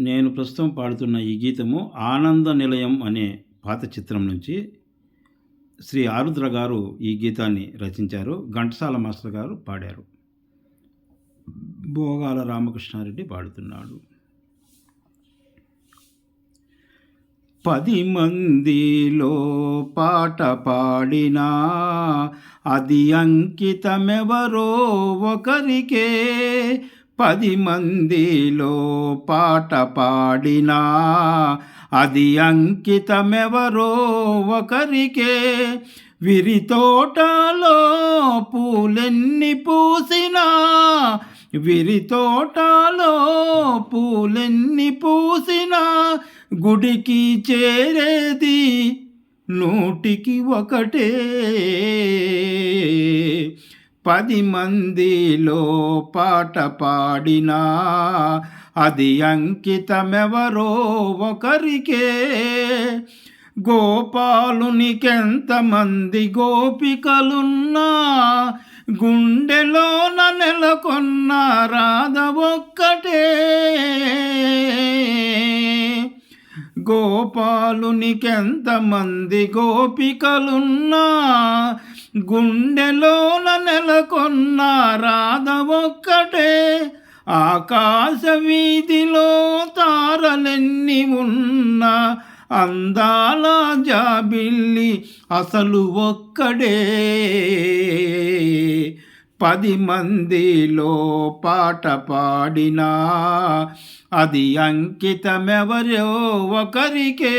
నేను ప్రస్తుతం పాడుతున్న ఈ గీతము ఆనంద నిలయం అనే పాత చిత్రం నుంచి శ్రీ ఆరుద్ర గారు ఈ గీతాన్ని రచించారు. ఘంటసాల మాస్టర్ గారు పాడారు. భోగాల రామకృష్ణారెడ్డి పాడుతున్నాడు. పది మందిలో పాట పాడినా అది అంకితమెవరో ఒకరికే పది మందిలో పాట పాడినా అది అంకితమెవరో ఒకరికే. విరితోటలో పూలెన్ని పూసినా విరితోటలో పూలెన్ని పూసినా గుడికి చేరేది నూటికి ఒకటే. పది మందిలో పాట పాడినా అది అంకితమెవరో ఒకరికే. గోపాలునికెంతమంది గోపికలున్నా గుండెలోన నెలకొన్న రాధ ఒక్కటే గోపాలునికెంతమంది గోపికలున్నా గుండెలోన నెలకొన్న రాధ ఒక్కటే ఆకాశ వీధిలో తారలెన్ని ఉన్న అందాల జాబిల్లి అసలు ఒక్కడే. పది మందిలో పాట పాడినా అది అంకితమెవరో ఒకరికే.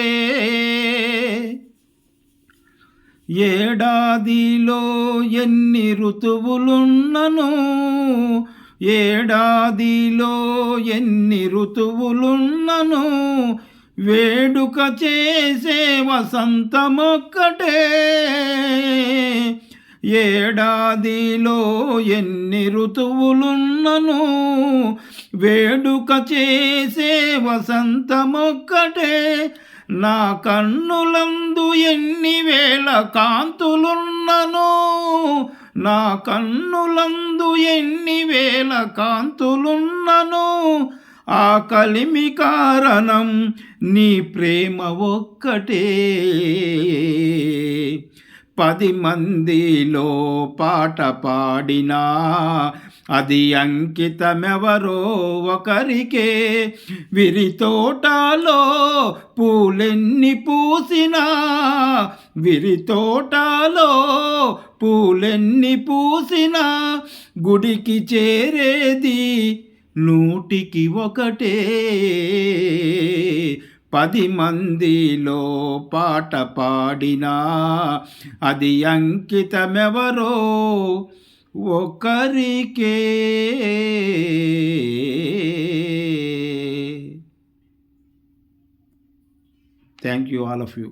ఏడాదిలో ఎన్ని ఋతువులున్నను? ఏడాదిలో ఎన్ని ఋతువులున్నను? వేడుక చేసే వసంతమొక్కటే. ఏడాదిలో ఎన్ని ఋతువులున్నను? వేడుక చేసే వసంతమొక్కటే. నా కన్నులందు ఎన్ని వేల కాంతులున్నను నా కన్నులందు ఎన్ని వేల కాంతులున్నను ఆ కలిమి కారణం నీ ప్రేమ ఒక్కటే. పది మందిలో పాట పాడినా అది అంకితమెవరో ఒకరికే. విరితోటలో పూలెన్ని పూసినా విరితోటలో పూలెన్ని పూసినా గుడికి చేరేది నూటికి ఒకటే. పది మందిలో పాట పాడినా అది అంకితమెవరో ఒకరికే. Thank you all of you